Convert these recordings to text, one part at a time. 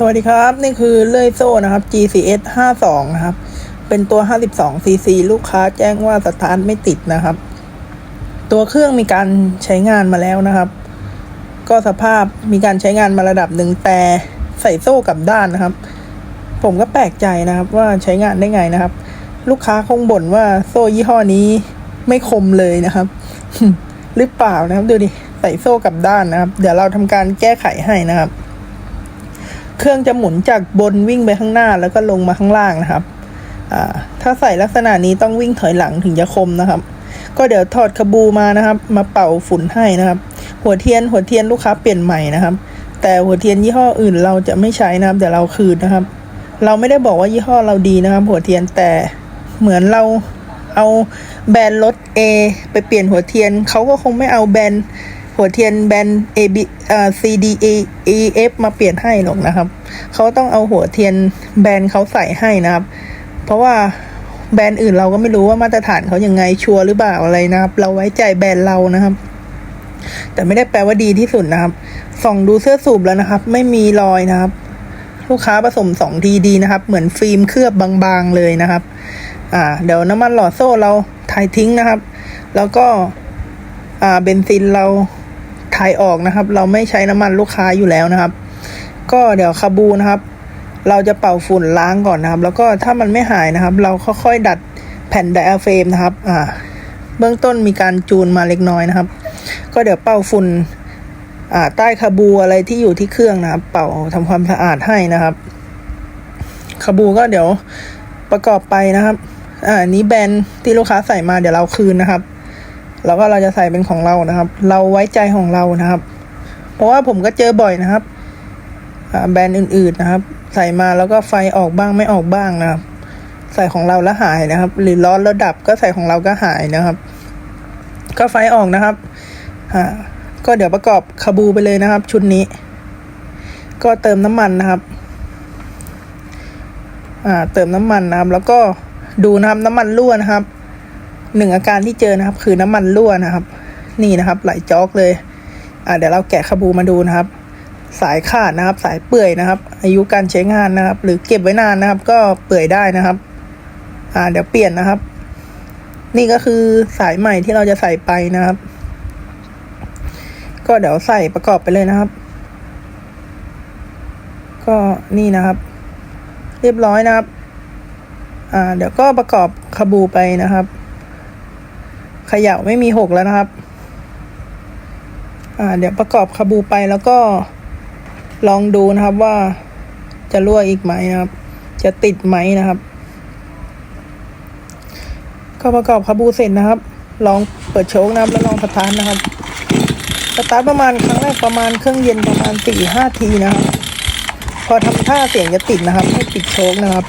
สวัสดีครับ นี่คือเลื่อยโซ่นะครับ GCS 52นะครับ เป็นตัว 52 cc ลูกค้าแจ้งว่าสตาร์ทไม่ติดนะครับ ตัวเครื่องมีการใช้งานมาแล้วนะครับ ก็สภาพมีการใช้งานมาระดับหนึ่งแต่ใส่โซ่กลับด้านนะครับ ผมก็แปลกใจนะครับว่าใช้งานได้ไงนะครับ ลูกค้าคงบ่นว่าโซ่ยี่ห้อนี้ไม่คมเลยนะครับ หรือเปล่านะครับ ดูดิใส่โซ่กลับด้านนะครับ เดี๋ยวเราทำการแก้ไขให้นะครับ เครื่องจะหมุนจากบนวิ่งไปข้างหน้าแล้วก็ลงมาข้างล่างนะครับถ้าใส่ลักษณะนี้ต้องวิ่งถอยหลังถึงจะคมนะครับ ก็เดี๋ยวถอดขบูมานะครับ มาเป่าฝุ่นให้นะครับ หัวเทียนหัวเทียนลูกค้าเปลี่ยนใหม่นะครับ แต่หัวเทียนยี่ห้ออื่นเราจะไม่ใช้นะครับเดี๋ยวเราคืนนะครับ เราไม่ได้บอกว่ายี่ห้อเราดีนะครับ หัวเทียนแต่เหมือนเราเอาแบรนด์รถ A ไปเปลี่ยนหัวเทียนเขาก็คงไม่เอาแบรนด์ หัวเทียนแบรนด์ A B เอ่อ C D A E F มาเปลี่ยนให้หรอกนะครับ เขาต้องเอาหัวเทียนแบรนด์เขาใส่ให้นะครับ เพราะว่าแบรนด์อื่นเราก็ไม่รู้ว่ามาตรฐานเขายังไงชัวร์หรือเปล่าอะไรนะครับ เราไว้ใจแบรนด์เรานะครับ แต่ไม่ได้แปลว่าดีที่สุดนะครับ ส่องดูเสื้อสูบแล้วนะครับ ไม่มีรอยนะครับ ลูกค้าผสมสองทีดีนะครับ เหมือนฟิล์มเคลือบบางๆเลยนะครับ อ่า เดี๋ยวน้ำมันหล่อโซ่เราถ่ายทิ้งนะครับ แล้วก็ อ่าเบนซินเรา ถ่ายออกนะครับ เราไม่ใช้น้ำมันลูกค้าอยู่แล้วนะครับ ก็เดี๋ยวคาบูนะครับ เราจะเป่าฝุ่นล้างก่อนนะครับ แล้วก็ถ้ามันไม่หายนะครับ เราค่อยๆดัดแผ่นไดอะเฟรมนะครับ อ่า เบื้องต้นมีการจูนมาเล็กน้อยนะครับ ก็เดี๋ยวเป่าฝุ่นอ่าใต้คาบูอะไรที่อยู่ที่เครื่องนะครับ เป่าทำความสะอาดให้นะครับคาบูก็เดี๋ยวประกอบไปนะครับ อ่านี้แบนที่ลูกค้าใส่มาเดี๋ยวเราคืนนะครับ แล้วก็เราจะใส่เป็นของเรานะครับ เราไว้ใจของเรานะครับ เพราะว่าผมก็เจอบ่อยนะครับแบรนด์อื่น ๆนะครับ ใส่มาแล้วก็ไฟออกบ้างไม่ออกบ้างนะครับ ใส่ของเราแล้วหายนะครับ หรือร้อนแล้วดับก็ใส่ของเราก็หายนะครับ ก็ไฟออกนะครับอ่าก็เดี๋ยวประกอบคาบูไปเลยนะครับ ชุดนี้ ก็เติมน้ำมันนะครับอ่าเติมน้ำมันนะครับ แล้วก็ดูนะครับน้ำมันรั่วนะครับ หนึ่งอาการที่เจอนะครับ คือน้ำมันรั่วนะครับ นี่นะครับไหลจอกเลยอ่าเดี๋ยวเราแกะคาบูมาดูนะครับ สายขาดนะครับ สายเปื่อยนะครับ อายุการใช้งานนะครับ หรือเก็บไว้นานนะครับ ก็เปื่อยได้นะครับ อ่าเดี๋ยวเปลี่ยนนะครับ นี่ก็คือสายใหม่ที่เราจะใส่ไปนะครับ ก็เดี๋ยวใส่ประกอบไปเลยนะครับ ก็นี่นะครับ เรียบร้อยนะครับ อ่า เดี๋ยวก็ประกอบคาบูไปนะครับ ขย่าไม่มีหกแล้วนะครับ อ่า เดี๋ยวประกอบคาบูไปแล้วก็ลองดูนะครับว่าจะรั่วอีกไหมนะครับ จะติดไหมนะครับ ก็ประกอบคาบูเสร็จนะครับ ลองเปิดโชคนะครับแล้วลองสตาร์ทนะครับสตาร์ทประมาณครั้งแรกประมาณเครื่องเย็นประมาณสี่ห้าทีนะครับ พอทำท่าเสียงจะติดนะครับ ให้ปิดโชคนะครับ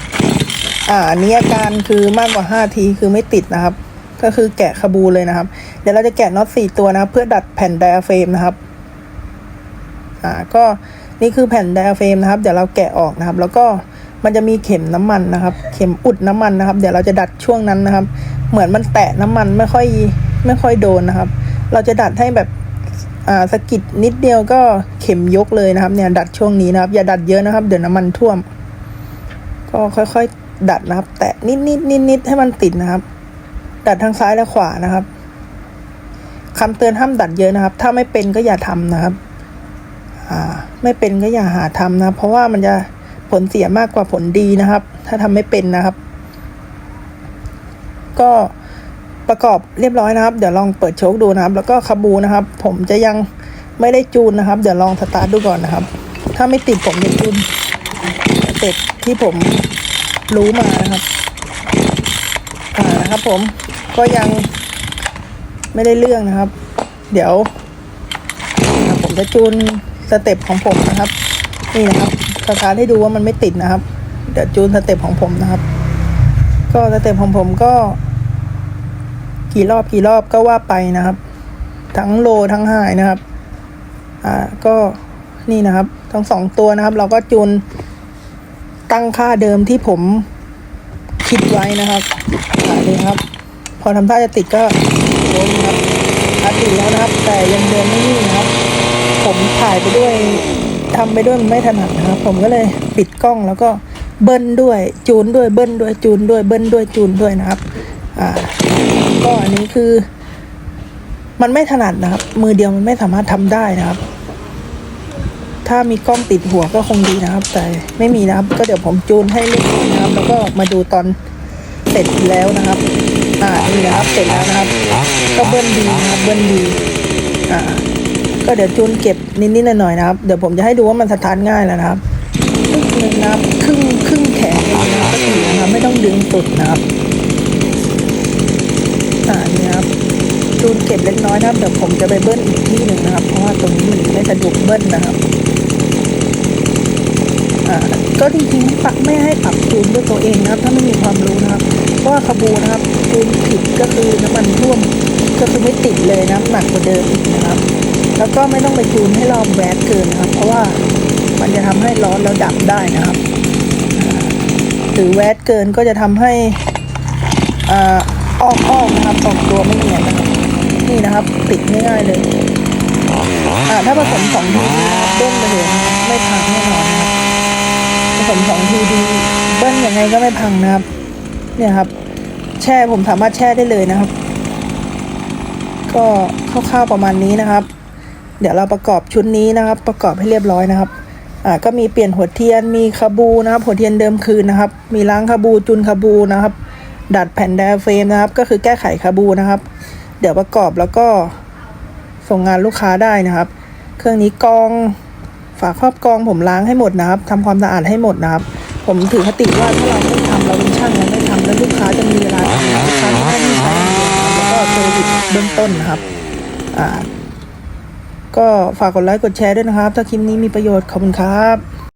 อ่าอันนี้อาการคือมากกว่าห้าทีคือไม่ติดนะครับ ก็คือแกะคาบูเลยนะครับ เดี๋ยวเราจะแกะน็อตสี่ตัวนะครับเพื่อดัดแผ่นไดอะเฟรมนะครับอ่าก็นี่คือแผ่นไดอะเฟรมนะครับ เดี๋ยวเราแกะออกนะครับ แล้วก็มันจะมีเข็มน้ำมันนะครับ เข็มอุดน้ำมันนะครับ เดี๋ยวเราจะดัดช่วงนั้นนะครับ เหมือนมันแตะน้ำมันไม่ค่อยไม่ค่อยโดนนะครับ เราจะดัดให้แบบอ่าสกิดนิดเดียวก็เข็มยกเลยนะครับ เนี่ยดัดช่วงนี้นะครับ อย่าดัดเยอะนะครับ เดี๋ยวน้ำมันท่วม ก็ค่อยๆดัดนะครับ แตะนิดนิดนิดนิดให้มันติดนะครับ ดัดทางซ้ายและขวานะครับคำเตือนห้ามดัดเยอะนะครับ ถ้าไม่เป็นก็อย่าทำนะครับ อ่า ไม่เป็นก็อย่าหาทำนะ เพราะว่ามันจะผลเสียมากกว่าผลดีนะครับ ถ้าทำไม่เป็นนะครับ ก็ประกอบเรียบร้อยนะครับ เดี๋ยวลองเปิดโชคดูนะครับ แล้วก็คาบูนะครับ ผมจะยังไม่ได้จูนนะครับ เดี๋ยวลองสตาร์ทดูก่อนนะครับ ถ้าไม่ติดผมจะจูนเต็ปที่ผมรู้มานะครับ อ่านะครับผม ก็ยังไม่ได้เรื่องนะครับ เดี๋ยวผมจะจูนสเต็ปของผมนะครับ นี่นะครับสตาร์ทให้ดูว่ามันไม่ติดนะครับ เดี๋ยวจูนสเต็ปของผมนะครับ ก็สเต็ปของผมก็ กี่รอบกี่รอบก็ว่าไปนะครับ ทั้งโลทั้งไฮนะครับ อ่าก็นี่นะครับ ทั้งสองตัวนะครับ เราก็จูนตั้งค่าเดิมที่ผมคิดไว้นะครับอ่านี่ครับ พอทำท่าจะติดก็โดนครับอาติดแล้วนะครับ แต่ยังเดินไม่นิ่งนะครับ ผมถ่ายไปด้วยทำไปด้วยมันไม่ถนัดนะครับ ผมก็เลยปิดกล้องแล้วก็เบิ้ลด้วยจูนด้วยเบิ้ลด้วยจูนด้วยเบิ้ลด้วยจูนด้วยนะครับ อ่า ก็อันนี้คือ มันไม่ถนัดนะครับ มือเดียวมันไม่สามารถทำได้นะครับ ถ้ามีกล้องติดหัวก็คงดีนะครับ แต่ไม่มีนะครับ ก็เดี๋ยวผมจูนให้เรียบร้อยนะครับ แล้วก็มาดูตอนเสร็จแล้วนะครับ อ่านี่นะครับเสร็จแล้วนะครับ ก็เบิ้ลดีนะครับเบิ้ลดีอ่าก็เดี๋ยวจูนเก็บนิดๆหน่อยๆนะครับ เดี๋ยวผมจะให้ดูว่ามันสตาร์ทง่ายแล้วนะครับครึ่งนึงนะครับครึ่งครึ่งแขนนะครับก็ถือนะครับไม่ต้องดึงสุดนะครับอ่านี่ครับจูนเก็บเล็กน้อยนะครับเดี๋ยวผมจะไปเบิ้ลอีกที่หนึ่งนะครับ เพราะว่าตรงนี้มันไม่สะดวกเบิ้ลนะครับ ก็จริงๆปรับไม่ให้ปรับจูนด้วยตัวเองนะครับ ถ้าไม่มีความรู้นะครับเพราะว่าขบูนะครับจูนผิดก็คือน้ำมันท่วมก็คือไม่ติดเลยนะหนักกว่าเดิมอีกนะครับ แล้วก็ไม่ต้องไปจูนให้รอบแวดเกินนะครับ เพราะว่ามันจะทำให้ร้อนแล้วดับได้นะครับหรือแวดเกินก็จะทำให้อ่าออกออกนะครับออกตัวไม่เนียนนะครับนี่นะครับ ติดง่ายๆเลยอ่าถ้าผสมสองทีนะครับเบิ้ลไปเลยไม่พังแน่นอนนะครับ ผสมสองทีดีเบิ้ลยังไงก็ไม่พังนะครับ เนี่ยครับ แช่ผมสามารถแช่ได้เลยนะครับ ก็คร่าวๆประมาณนี้นะครับ เดี๋ยวเราประกอบชุดนี้นะครับ ประกอบให้เรียบร้อยนะครับอ่าก็มีเปลี่ยนหัวเทียนมีคาบูนะครับ หัวเทียนเดิมคืนนะครับ มีล้างคาบูจุนคาบูนะครับ ดัดแผ่นไดอะเฟรมนะครับ ก็คือแก้ไขคาบูนะครับ เดี๋ยวประกอบแล้วก็ส่งงานลูกค้าได้นะครับ เครื่องนี้กอง ฝาครอบกรองผมล้างให้หมดนะครับทำความสะอาดให้หมดนะครับ ผมถือคติว่าถ้าเราไม่ทำเราเป็นช่างเราไม่ทำแล้วลูกค้าจะมีเวลานลูกค้าจะไม่ใช้อย่างเดียวนะครับแล้วก็เซอร์วิสเบื้องต้นนะครับอ่าก็ฝากกดไลค์กดแชร์ด้วยนะครับ ถ้าคลิปนี้มีประโยชน์ขอบคุณครับ